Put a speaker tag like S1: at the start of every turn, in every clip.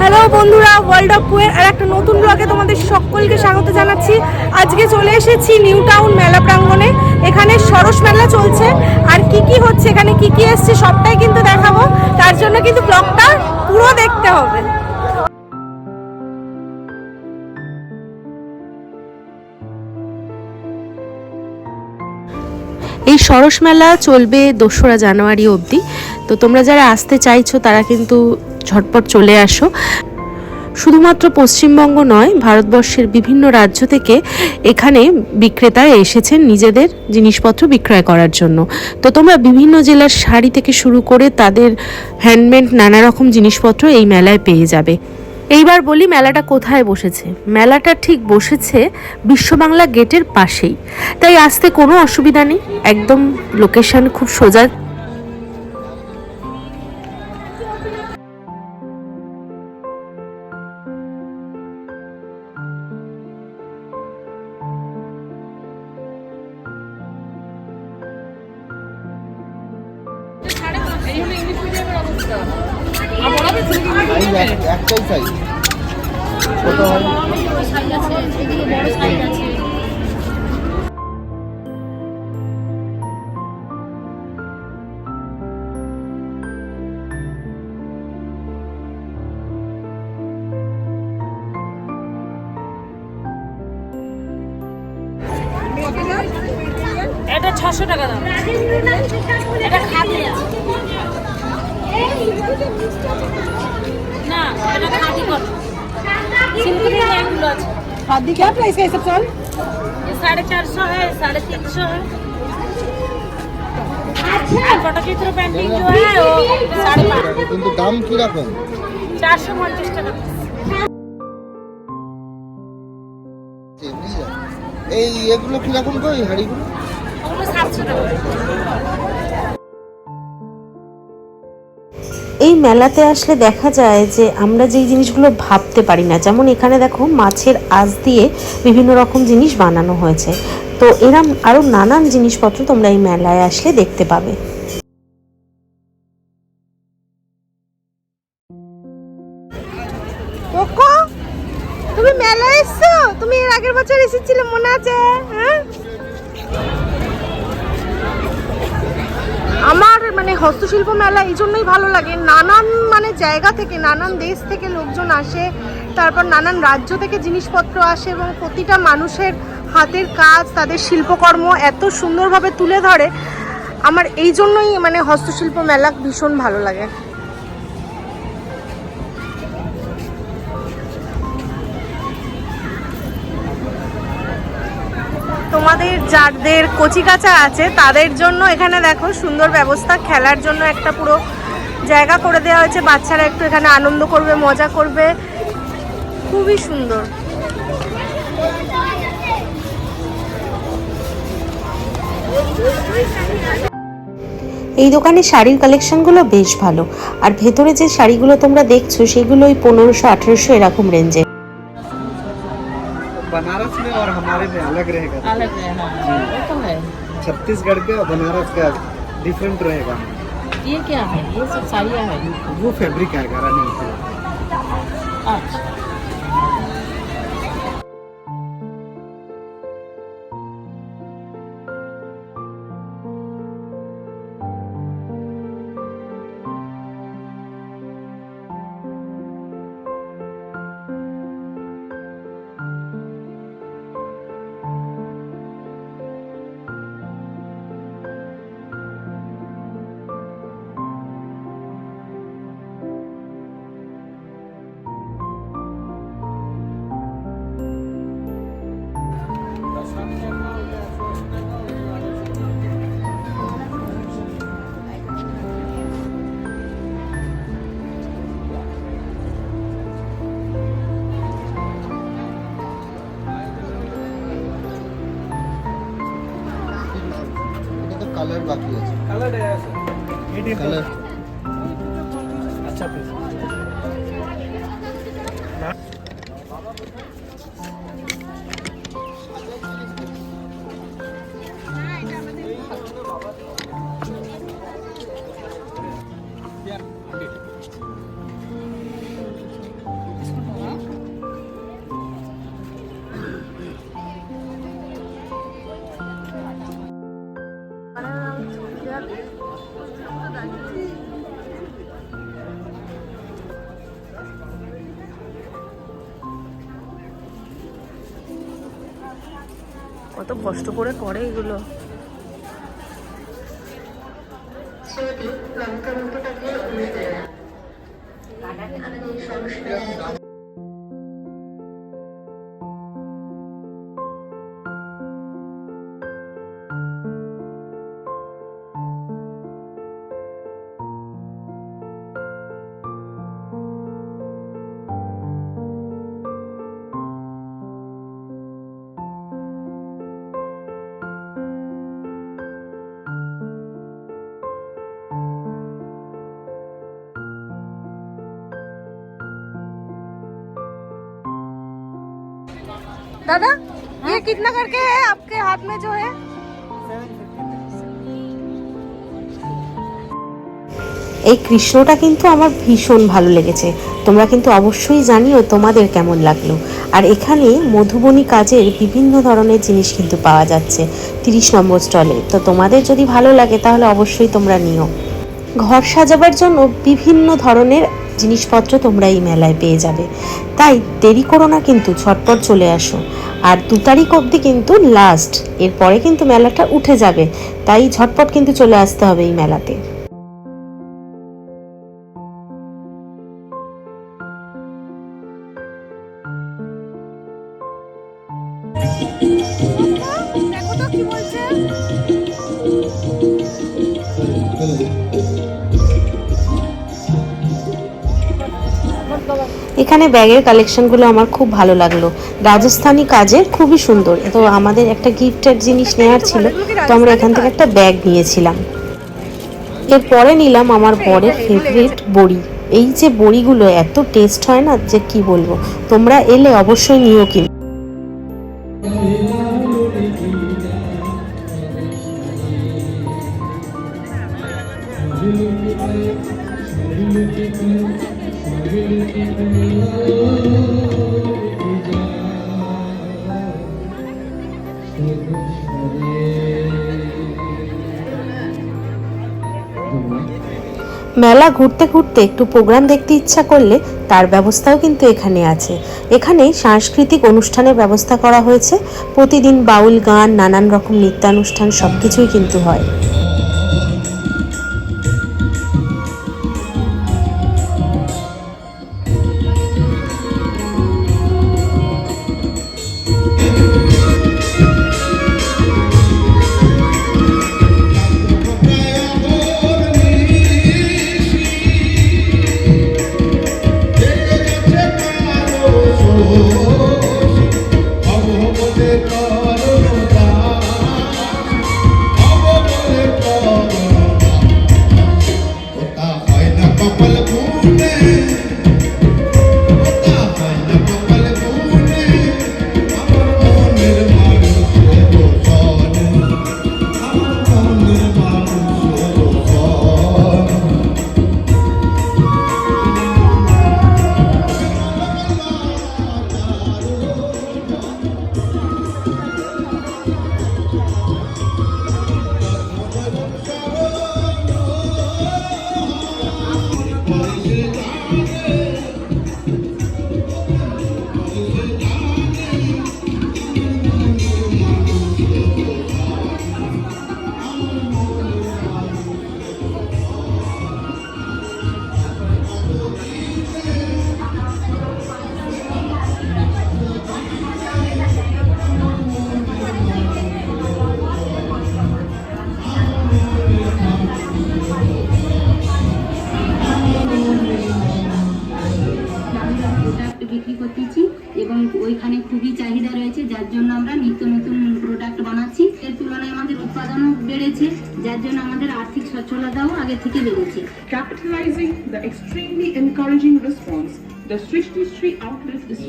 S1: Hello বন্ধুরা world of কুয়ের আর একটা নতুন ব্লগে তোমাদের সকলকে স্বাগত জানাচ্ছি। আজকে চলে এসেছি নিউ টাউন মেলা প্রাঙ্গণে। এখানে সরস মেলা চলছে। আর কি কি হচ্ছে, এখানে কি কি এসছে সবটাই কিন্তু দেখাবো। তার জন্য কিন্তু ব্লগটা পুরো দেখতে হবে। এই সরস মেলা চলবে দোসরা জানুয়ারি অবধি। তো তোমরা যারা আসতে চাইছো, তারা কিন্তু ঝটপট চলে আসো। শুধুমাত্র পশ্চিমবঙ্গ নয়, ভারতবর্ষের বিভিন্ন রাজ্য থেকে এখানে বিক্রেতারা এসেছেন নিজেদের জিনিসপত্র বিক্রয় করার জন্য। তো তোমরা বিভিন্ন জেলার শাড়ি থেকে শুরু করে তাদের হ্যান্ডমেড নানা রকম জিনিসপত্র এই মেলায় পেয়ে যাবে। এইবার বলি মেলাটা কোথায় বসেছে। মেলাটা ঠিক বসেছে বিশ্ববাংলা গেটের পাশেই। তাই আসতে কোনো অসুবিধা নেই। একদম লোকেশন খুব সোজা
S2: সাইজ ছোট হয়
S3: এটা ছশো টাকা দাম। এটা খাদি আছে। না এটা খাদি কটন सिल्क में एंगल আছে
S1: खादी क्या प्राइस का सब चल
S3: ये साढ़े चार सौ है साढ़े तीन सौ है और पटचित्र पेंटिंग जो है वो साढ़े पाँच
S2: কিন্তু দাম কিরকম
S3: चार सौ पच्चीस টাকা
S2: এমনি যায়। এই এগুলো কিরকম তো এই হাড়িগুলো
S3: ওগুলো সাতশো টাকা
S4: এই মেলাতে আসলে দেখা যায় যে আমরা যেই জিনিসগুলো ভাবতে পারি না, যেমন এখানে দেখো মাছের আঁশ দিয়ে বিভিন্ন রকম জিনিস বানানো হয়েছে। তো এরম আরও নানান জিনিসপত্র তোমরা এই মেলায় আসলে দেখতে পাবে।
S1: তুমি মেলায় এসছো? তুমি এর আগের বছর এসেছিলে, মনে আছে? হ্যাঁ? আমার মানে হস্তশিল্প মেলা এই জন্যই ভালো লাগে। নানান মানে জায়গা থেকে, নানান দেশ থেকে লোকজন আসে, তারপর নানান রাজ্য থেকে জিনিসপত্র আসে এবং প্রতিটা মানুষের হাতের কাজ, তাদের শিল্পকর্ম এত সুন্দরভাবে তুলে ধরে। আমার এই জন্যই মানে হস্তশিল্প মেলা ভীষণ ভালো লাগে। যাদের কচি কাচা আছে, তাদের জন্য এখানে দেখো সুন্দর ব্যবস্থা। খেলার জন্য একটা পুরো জায়গা করে দেওয়া হয়েছে। বাচ্চারা একটু এখানে আনন্দ করবে, মজা করবে। খুবই সুন্দর।
S4: এই দোকানে শাড়ির কালেকশনগুলো বেশ ভালো। আর ভেতরে যে শাড়িগুলো তোমরা দেখছ সেগুলো ওই পনেরোশো, আঠেরোশো এরকম রেঞ্জে
S5: बनारस में और हमारे में अलग रहेगा।
S3: अलग रहेगा हाँ। तो है।
S5: छत्तीसगढ़ के और बनारस का डिफरेंट रहेगा।
S3: ये क्या है? ये सब साड़ियाँ है।
S5: वो फैब्रिक आएगा रानी
S3: अच्छा।
S5: मीडियम
S1: কত কষ্ট করে করে এগুলো। दादा ये कितना करके है आपके हाथ में जो है
S4: এই কৃষ্ণটা কিন্তু আমার ভীষণ ভালো লেগেছে তোমরা কিন্তু অবশ্যই জানিও তোমাদের কেমন লাগলো আর এখানে মধুবনী কাজের বিভিন্ন ধরনের জিনিস কিন্তু পাওয়া যাচ্ছে তিরিশ নম্বর স্টলে তো তোমাদের যদি ভালো লাগে তাহলে অবশ্যই তোমরা নিও ঘর সাজাবার জন্য বিভিন্ন ধরনের জিনিসপত্র তোমরা এই মেলায় পেয়ে যাবে। তাই দেরি করো না কিন্তু, ছটপট চলে আসো। আর দু তারিখ অবধি কিন্তু লাস্ট এরপরে কিন্তু মেলাটা উঠে যাবে। তাই ঝটপট কিন্তু চলে আসতে হবে এই মেলাতে। এখানে ব্যাগের কালেকশনগুলো আমার খুব ভালো লাগল। রাজস্থানি কাজের খুবই সুন্দর। তো আমাদের একটা গিফটের জিনিস নেওয়ার ছিল, তো আমরা এখান থেকে একটা ব্যাগ নিয়েছিলাম। এরপরে নিলাম আমার বরের ফেভারিট বড়ি। এই যে বড়িগুলো, এত টেস্ট হয় না যে কি বলব? তোমরা এলে অবশ্যই নিও কিন্তু। মেলা ঘুরতে ঘুরতে একটু প্রোগ্রাম দেখতে ইচ্ছা করলে তার ব্যবস্থাও কিন্তু এখানে আছে। এখানে সাংস্কৃতিক অনুষ্ঠানের ব্যবস্থা করা হয়েছে। প্রতিদিন বাউল গান, নানান রকম নৃত্যানুষ্ঠান সব কিছুই কিন্তু হয়।
S6: Oh. খুবই চাহিদা রয়েছে, যার জন্য আমরা নিত্য নতুন প্রোডাক্ট বানাচ্ছি। এর তুলনায় আমাদের উৎপাদনও বেড়েছে, যার জন্য আমাদের আর্থিক সচ্ছলতাও আগে থেকে বেড়েছে।
S7: Capitalising the extremely encouraging response
S3: সৃষ্টি শ্রী আউটলেট ইস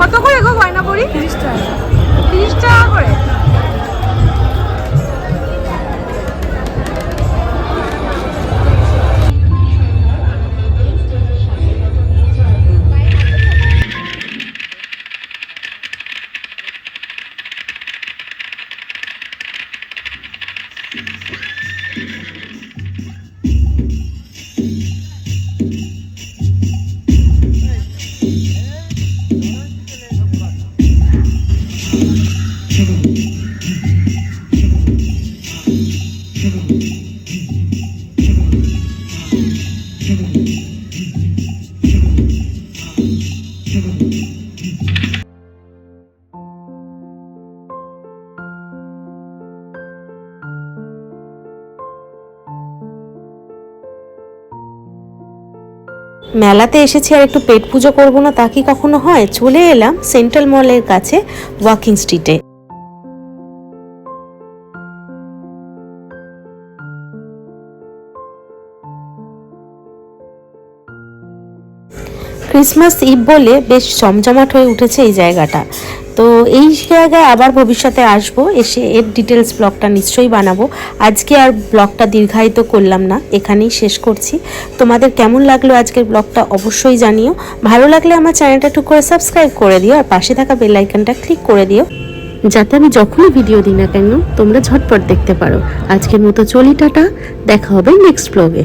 S1: কত করে গো গয়না করি তিরিশ টাকা। তিরিশ টাকা করে?
S4: মেলাতে এসেছি আর একটু পেট পুজো করব না, তা কি কখনো হয়? চলে এলাম সেন্ট্রাল মলের কাছে ওয়াকিং স্ট্রিটে ক্রিসমাস ইভ বলে বেশ জমজমাট হয়ে উঠেছে এই জায়গাটা। তো এই জায়গায় আবার ভবিষ্যতে আসব, এসে এর ডিটেলস ব্লগটা নিশ্চয়ই বানাবো। আজকে আর ব্লগটা দীর্ঘায়িত করলাম না, এখানেই শেষ করছি। তোমাদের কেমন লাগল আজকের ব্লগটা অবশ্যই জানিও। ভালো লাগলে আমার চ্যানেলটা একটু করে সাবস্ক্রাইব করে দিও, আর পাশে থাকা বেল আইকনটা ক্লিক করে দিও।
S1: যাতে আমি যখনই ভিডিও দিই না কেন, তোমরা ঝটপট দেখতে পারো। আজকের মতো চলি, টাটা। দেখা হবে নেক্সট ব্লগে